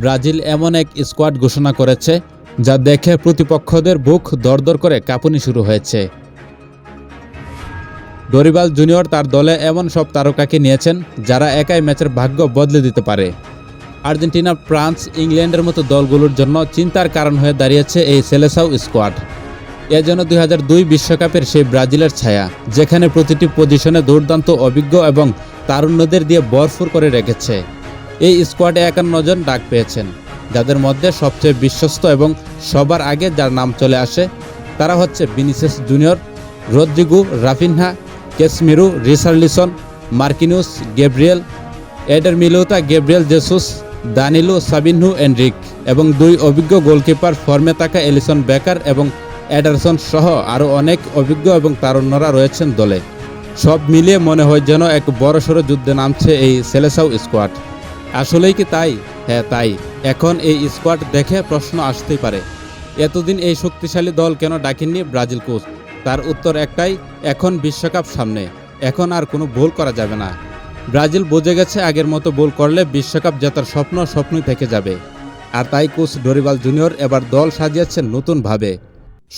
Brazil এমন এক squad ঘোষণা করেছে যা দেখে প্রতিপক্ষদের বুক দরদর করে কাঁপুনি শুরু হয়েছে। ডরিবাল জুনিয়র তার দলে এমন সব তারকাকে নিয়েছেন যারা একাই ম্যাচের ভাগ্য বদলে দিতে পারে। আর্জেন্টিনা, ফ্রান্স, ইংল্যান্ডের মতো দলগুলোর জন্য চিন্তার কারণ হয়ে দাঁড়িয়েছে এই সেলেসাও স্কোয়াড। এ যেন দুই বিশ্বকাপের সেই ব্রাজিলের ছায়া, যেখানে প্রতিটি পজিশনে দুর্দান্ত অভিজ্ঞ এবং তারুণ্যদের দিয়ে বরফুর করে রেখেছে। এই স্কোয়াডে একান্ন জন ডাক পেয়েছেন। যাদের মধ্যে সবচেয়ে বিশ্বস্ত এবং সবার আগে যার নাম চলে আসে, তারা হচ্ছে Vinicius Junior, Rodrygo Raphinha Casemiro Richarlison Marquinhos Gabriel Eder Militao Gabriel Jesus, Danilo Savinho Endrick এবং দুই অভিজ্ঞ গোলকিপার ফর্মে থাকা এলিসন বেকার এবং অ্যাডারসন সহ আরও অনেক অভিজ্ঞ এবং তারুণ্যরা রয়েছেন দলে। সব মিলিয়ে মনে হয় যেন এক বড়সড় যুদ্ধে নামছে এই সেলেসাও স্কোয়াড আসলেই কি তাই? হ্যাঁ তাই। এখন এই স্কোয়াড দেখে প্রশ্ন আসতেই পারে। এতদিন এই শক্তিশালী দল কেন ডাকেননি ব্রাজিল কোচ? তার উত্তর একটাই, এখন বিশ্বকাপ সামনে। এখন আর কোনো ভুল করা যাবে না। ব্রাজিল বুঝে গেছে আগের মতো ভুল করলে বিশ্বকাপ জেতার স্বপ্ন স্বপ্নই থেকে যাবে। আর তাই কোচ ডরিবাল জুনিয়র এবার দল সাজিয়েছেন নতুনভাবে।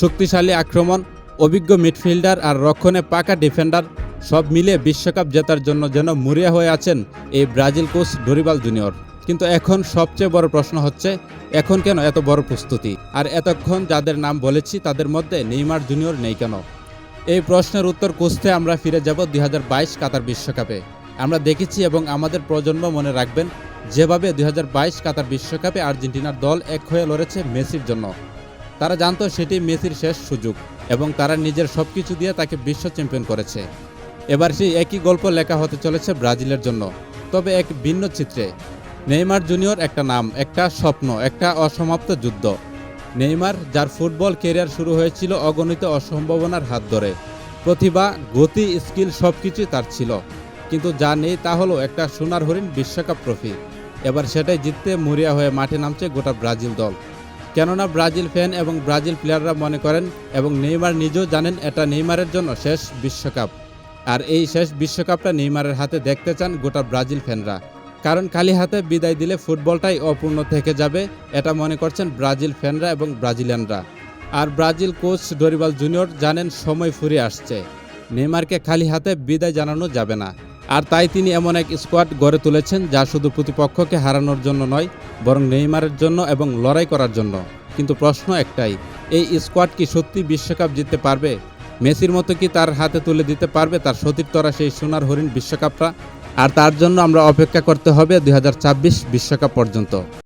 শক্তিশালী আক্রমণ অভিজ্ঞ মিডফিল্ডার আর রক্ষণে পাকা ডিফেন্ডার, সব মিলে বিশ্বকাপ জেতার জন্য যেন মরিয়া হয়ে আছেন এই ব্রাজিল কোচ ডরিবাল জুনিয়র। কিন্তু এখন সবচেয়ে বড় প্রশ্ন হচ্ছে, এখন কেন এত বড় প্রস্তুতি? আর এতক্ষণ যাদের নাম বলেছি, তাদের মধ্যে নেইমার জুনিয়র নেই কেন? এই প্রশ্নের উত্তর খুঁজতে আমরা ফিরে যাব দুই হাজার বাইশ কাতার বিশ্বকাপে। আমরা দেখেছি এবং আমাদের প্রজন্ম মনে রাখবেন, যেভাবে দুই হাজার বাইশ কাতার বিশ্বকাপে আর্জেন্টিনার দল এক হয়ে লড়েছে মেসির জন্য। তারা জানতো সেটি মেসির শেষ সুযোগ। এবং তারা নিজের সব কিছু দিয়ে তাকে বিশ্ব চ্যাম্পিয়ন করেছে। এবার সেই একই গল্প লেখা হতে চলেছে ব্রাজিলের জন্য। তবে এক ভিন্ন চিত্রে। নেইমার জুনিয়র একটা নাম, একটা স্বপ্ন, একটা অসমাপ্ত যুদ্ধ। নেইমার, যার ফুটবল কেরিয়ার শুরু হয়েছিল অগণিত অসম্ভাবনার হাত ধরে। প্রতিভা, গতি, স্কিল সব কিছুই তার ছিল। কিন্তু যা নেই তা হলো একটা সোনার হরিণ বিশ্বকাপ ট্রফি। এবার সেটাই জিততে মরিয়া হয়ে মাঠে নামছে গোটা ব্রাজিল দল। কেননা ব্রাজিল ফ্যান এবং ব্রাজিল প্লেয়াররা মনে করেন এবং নেইমার নিজেও জানেন এটা নেইমারের জন্য শেষ বিশ্বকাপ। আর এই শেষ বিশ্বকাপটা নেইমারের হাতে দেখতে চান গোটা ব্রাজিল ফ্যানরা। কারণ খালি হাতে বিদায় দিলে ফুটবলটাই অপূর্ণ থেকে যাবে, এটা মনে করছেন ব্রাজিল ফ্যানরা এবং ব্রাজিলিয়ানরা। আর ব্রাজিল কোচ ডরিবাল জুনিয়র জানেন সময় ফুরিয়ে আসছে। নেইমারকে খালি হাতে বিদায় জানানো যাবে না। আর তাই তিনি এমন এক স্কোয়াড গড়ে তুলেছেন যা শুধু প্রতিপক্ষকে হারানোর জন্য নয়, বরং নেইমারের জন্য এবং লড়াই করার জন্য। কিন্তু প্রশ্ন একটাই, এই স্কোয়াড কি সত্যি বিশ্বকাপ জিততে পারবে? মেসির মতো কি তার হাতে তুলে দিতে পারবে তার সতীর্থরা সেই সোনার হরিণ বিশ্বকাপটা? আর তার জন্য আমরা অপেক্ষা করতে হবে দুই বিশ্বকাপ পর্যন্ত।